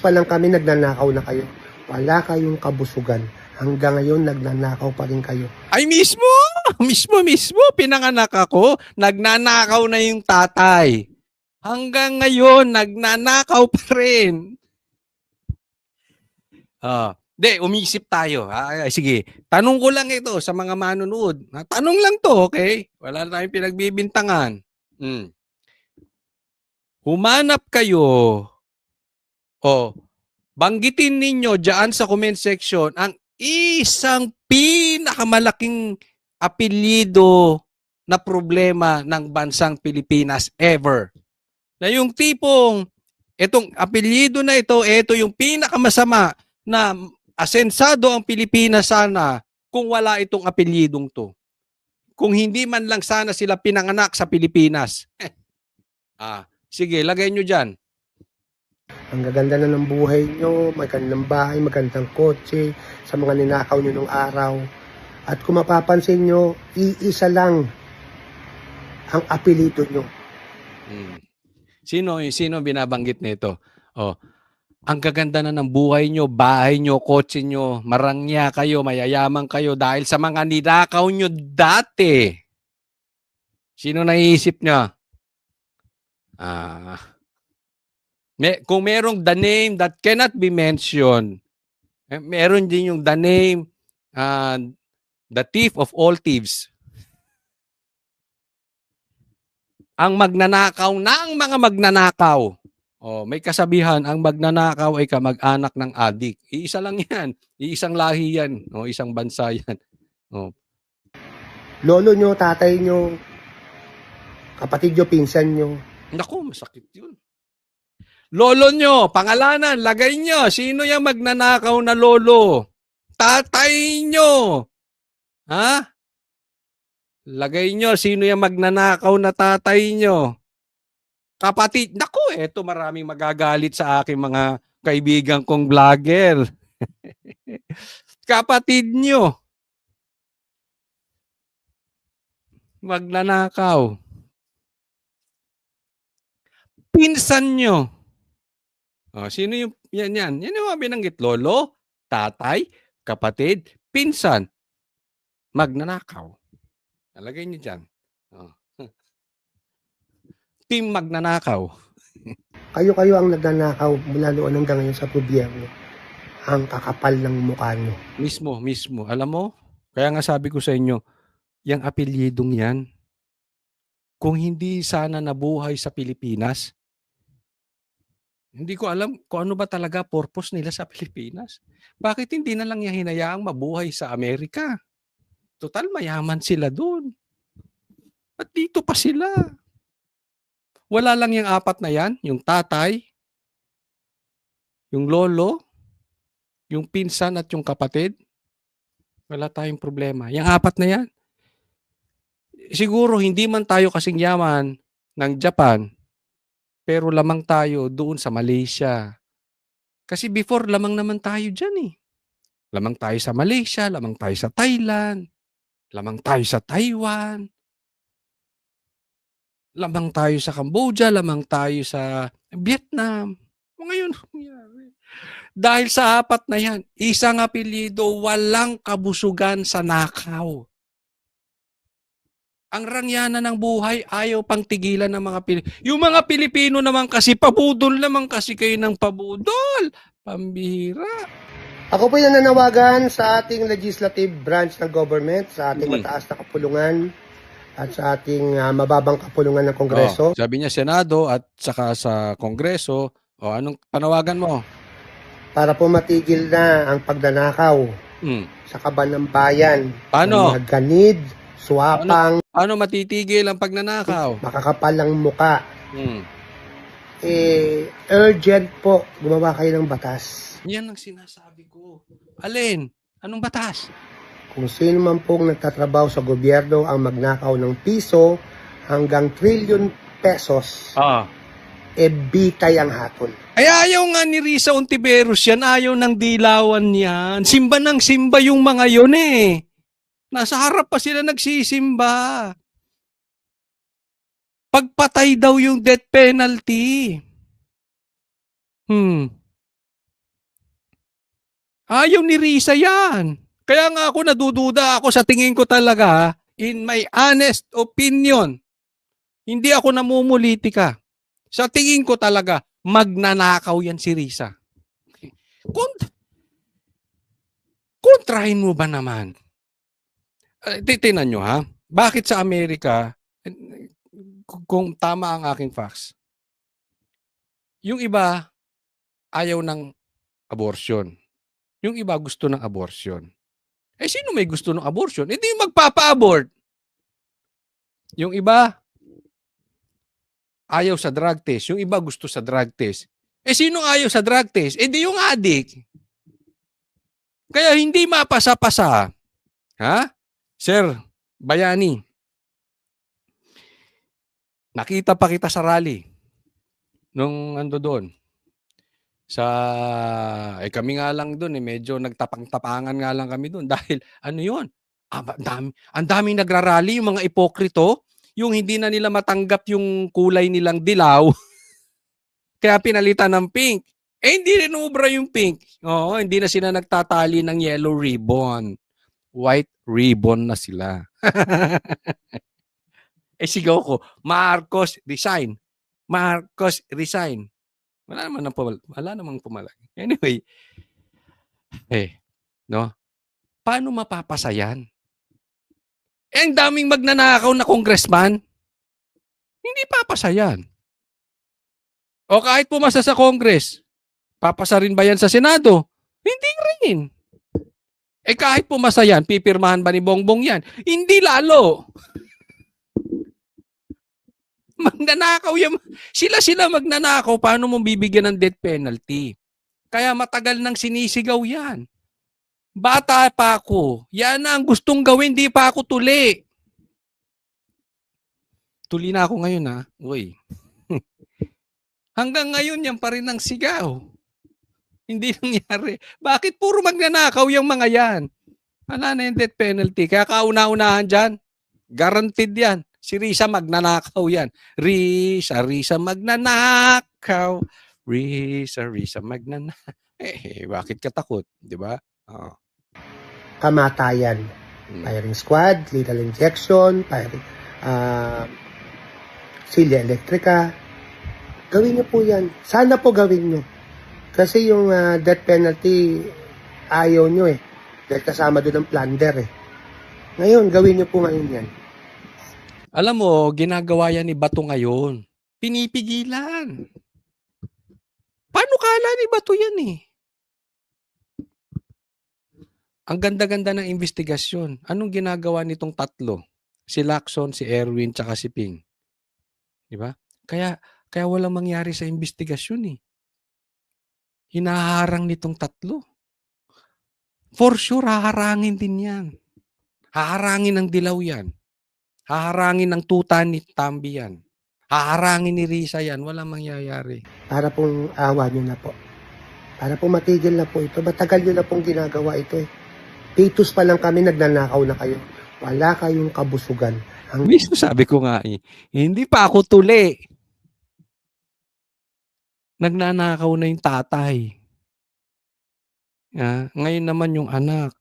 pa lang kami, nagnanakaw na kayo. Wala kayong kabusugan. Hanggang ngayon, nagnanakaw pa rin kayo. Ay mismo, mismo, mismo, pinanganak ako, nagnanakaw na yung tatay. Hanggang ngayon, nagnanakaw pa rin. Ah, de, umisip tayo. Ah, sige, tanong ko lang ito sa mga manunood. Ah, Tanong lang to, okay? Wala na tayong pinagbibintangan. Hmm. Humanap kayo o banggitin ninyo diyan sa comment section ang isang pinakamalaking apelyido na problema ng bansang Pilipinas ever. Na yung tipong itong apelyido na ito, ito yung pinakamasama na asensado ang Pilipinas sana kung wala itong apelyidong to. Kung hindi man lang sana sila pinanganak sa Pilipinas. ah, sige, lagay nyo dyan. Ang gaganda na ng buhay nyo, magandang bahay, magandang kotse, sa mga ninakaw nyo nung araw. At kung mapapansin nyo, iisa lang ang apelyido nyo. Mm. Sino sino binabanggit nito? Oh. Ang gaganda na ng buhay nyo, bahay nyo, kotse nyo, marangya kayo, mayayaman kayo dahil sa mga ninakaw nyo dati. Sino naiisip niya? Ah. May, kung merong the name that cannot be mentioned, eh, meron din yung the name uh, the thief of all thieves. ang magnanakaw ng mga magnanakaw. Oh, may kasabihan, ang magnanakaw ay kamag-anak ng adik. Iisa lang 'yan. Iisang lahi 'yan, o isang bansa 'yan. Lolo nyo, tatay nyo, kapatid nyo, pinsan nyo. Naku, masakit 'yun. Lolo nyo, pangalanan, lagay nyo. Sino yung magnanakaw na lolo? Tatay nyo. Ha? Lagay nyo, sino yung magnanakaw na tatay nyo? Kapatid, naku, eto maraming magagalit sa aking mga kaibigan kong vlogger. Kapatid nyo. Magnanakaw. Pinsan nyo. Oh, sino yung, yan, yan. Yan yung mga binanggit. Lolo, tatay, kapatid, pinsan. Magnanakaw. Nalagay niyo dyan. Oh. Team magnanakaw. Kayo-kayo ang nagnanakaw mula noon hanggang ngayon sa gobyerno. Ang kakapal ng mukha nyo. Mismo, mismo. Alam mo, kaya nga sabi ko sa inyo, yung apelyidong yan, kung hindi sana nabuhay sa Pilipinas, hindi ko alam kung ano ba talaga purpose nila sa Pilipinas. Bakit hindi na lang yung hinayaang mabuhay sa Amerika? Total, mayaman sila doon. At dito pa sila. Wala lang yung apat na yan, yung tatay, yung lolo, yung pinsan at yung kapatid. Wala tayong problema. Yung apat na yan. Siguro hindi man tayo kasing yaman ng Japan, pero lamang tayo doon sa Malaysia. Kasi before, lamang naman tayo dyan eh. Lamang tayo sa Malaysia, lamang tayo sa Thailand, lamang tayo sa Taiwan, lamang tayo sa Cambodia, lamang tayo sa Vietnam. Ngayon, dahil sa apat na yan, isang apelyido, walang kabusugan sa nakaw. Ang rangyana ng buhay, ayaw pang tigilan ng mga Pilipino. Yung mga Pilipino naman kasi, pabudol naman kasi kayo ng pabudol. Pambihira. Ako po yung nananawagan sa ating legislative branch ng government, sa ating Mm. mataas na kapulungan at sa ating ah, mababang kapulungan ng Kongreso. Oh, sabi niya Senado at saka sa Kongreso, o anong panawagan mo? para po matigil na ang pagnanakaw Hmm. sa kaban ng bayan. Paano? Ng mga ganid, swapang, Ano matitigil ang pagnanakaw? makakapalang muka. Hmm. Eh, urgent po, gumawa kayo ng batas. Yan ang sinasabi ko. Alin? Anong batas? Kung sino man pong nagtatrabaho sa gobyerno ang magnakaw ng piso hanggang trillion pesos, Ah. e bitay ang hatol. Ay ayaw nga ni Risa Ontiveros yan, ayaw ng dilawan yan. Simba ng simba yung mga yun eh. Nasa harap pa sila nagsisimba. Pagpatay daw yung death penalty. Hmm. Ayaw ni Risa yan. Kaya nga ako nadududa ako sa tingin ko talaga, in my honest opinion, hindi ako namumulitika. Sa tingin ko talaga, magnanakaw yan si Risa. Kont kontrahin mo ba naman? Uh, titinan nyo ha, bakit sa Amerika, eh, kung- tama ang aking facts, yung iba ayaw ng abortion. Yung iba gusto ng abortion. Eh, sino may gusto ng abortion? Hindi yung magpapa-abort. Yung iba, ayaw sa drug test. Yung iba gusto sa drug test. Eh, sino ayaw sa drug test? Eh, di yung addict. Kaya hindi mapasa-pasa. Ha? Sir, Bayani, nakita pa kita sa rally nung ando doon sa eh kami nga lang doon eh medyo nagtapang-tapangan nga lang kami doon dahil ano 'yon? Ah, dami, ang daming nagrarally yung mga ipokrito, yung hindi na nila matanggap yung kulay nilang dilaw. kaya pinalitan ng pink. Eh hindi rin ubra yung pink. Oo, hindi na sila nagtatali ng yellow ribbon. White ribbon na sila. eh sigaw ko, Marcos resign. Marcos resign. Wala naman nang pumal wala namang pumalag. Anyway, eh, no? Paano mapapasa yan? Eh, ang daming magnanakaw na congressman. Hindi papasa yan. O kahit pumasa sa Congress, papasa rin ba yan sa Senado? Hindi rin. Eh kahit pumasa yan, pipirmahan ba ni Bongbong yan? Hindi lalo. Magnanakaw yan. Sila-sila magnanakaw, paano mo bibigyan ng death penalty? Kaya matagal nang sinisigaw yan. Bata pa ako. Yan ang gustong gawin, di pa ako tuli. Tuli na ako ngayon ha. Uy. Hanggang ngayon yan pa rin ang sigaw. Hindi nangyari. Bakit puro magnanakaw yung mga yan? Wala na yung death penalty. Kaya kauna-unahan dyan. Guaranteed yan. Si Risa magnanakaw yan. Risa, Risa magnanakaw. Risa, Risa magnanakaw. Eh, bakit ka takot? Di ba? Oo. Kamatayan. Mm. Firing squad, lethal injection, firing, ah, silya elektrika. Gawin niyo po yan. Sana po gawin niyo. Kasi yung ah, death penalty, ayaw niyo eh. Dahil kasama doon ang plunder eh. Ngayon, gawin niyo po ngayon yan. Alam mo, ginagawa yan ni Bato ngayon. Pinipigilan. Paano kala ni Bato yan eh? Ang ganda-ganda ng investigasyon. Anong ginagawa nitong tatlo? Si Lacson, si Erwin, tsaka si Ping. Di ba? Kaya, kaya walang mangyari sa investigasyon eh. Hinaharang nitong tatlo. For sure, haharangin din yan. Haharangin ng dilaw yan. Haharangin ng tuta ni Tambi yan. Haharangin ni Risa yan. Walang mangyayari. Para pong awa niyo na po. Para pong matigil na po ito. Matagal niyo na pong ginagawa ito eh. Titus pa lang kami, nagnanakaw na kayo. Wala kayong kabusugan. Ang Mismo sabi ko nga eh, hindi pa ako tuli. Nagnanakaw na yung tatay. Ah, ngayon naman yung anak.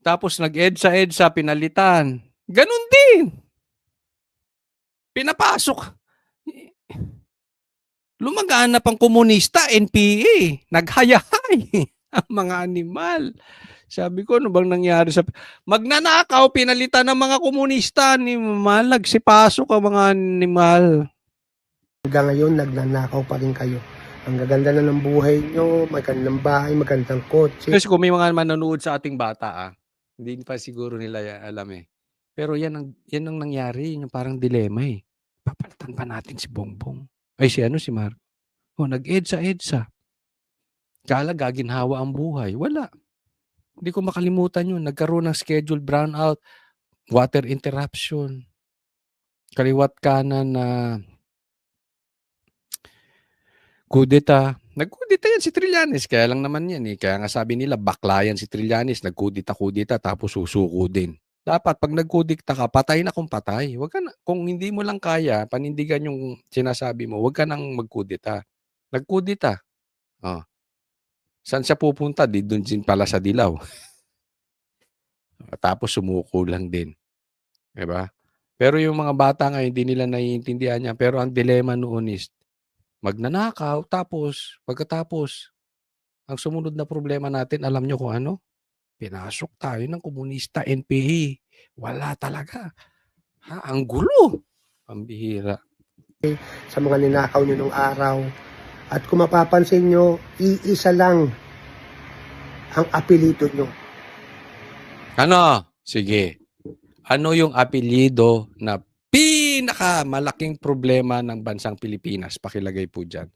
Tapos nag-EDSA-EDSA, pinalitan. Ganon din. Pinapasok. Lumaganap ang komunista, NPA. Naghayahay ang mga animal. Sabi ko, ano bang nangyari sa... Magnanakaw, pinalitan ng mga komunista. Animal, nagsipasok ang mga animal. hanggang ngayon, nagnanakaw pa rin kayo. Ang gaganda na ng buhay nyo, magandang bahay, magandang kotse. Kasi kung may mga manonood sa ating bata, ah, hindi pa siguro nila alam eh. Pero yan ang, yan ang nangyari, yung parang dilema eh. Papalitan pa natin si Bongbong. Ay si ano, si Mar. Oh, nag-EDSA-EDSA. Kala gaginhawa ang buhay. Wala. Hindi ko makalimutan yun. Nagkaroon ng scheduled brownout, water interruption, kaliwat kanan na kudeta. Nagkudeta yan si Trillanes. Kaya lang naman yan eh. Kaya nga sabi nila, bakla yan si Trillanes. Nagkudita-kudita tapos susuko din. Dapat pag nagkudikta ka, patay na kung patay. Wag ka na, kung hindi mo lang kaya, panindigan yung sinasabi mo, wag ka nang magkudita. Nagkudita. Oh. Saan siya pupunta? Di doon din pala sa dilaw. Tapos sumuko lang din. 'Di ba? Pero yung mga bata ngayon, hindi nila naiintindihan yan. Pero ang dilema noon is, magnanakaw, tapos, pagkatapos, ang sumunod na problema natin, alam nyo kung ano? Pinasok tayo ng komunista, NPA. Wala talaga. Ha, ang gulo. Pambihira. sa mga ninakaw nyo nung araw. At kung mapapansin nyo, iisa lang ang apelido nyo. Ano? Sige. Ano yung apelyido na pinakamalaking problema ng bansang Pilipinas? Pakilagay po dyan.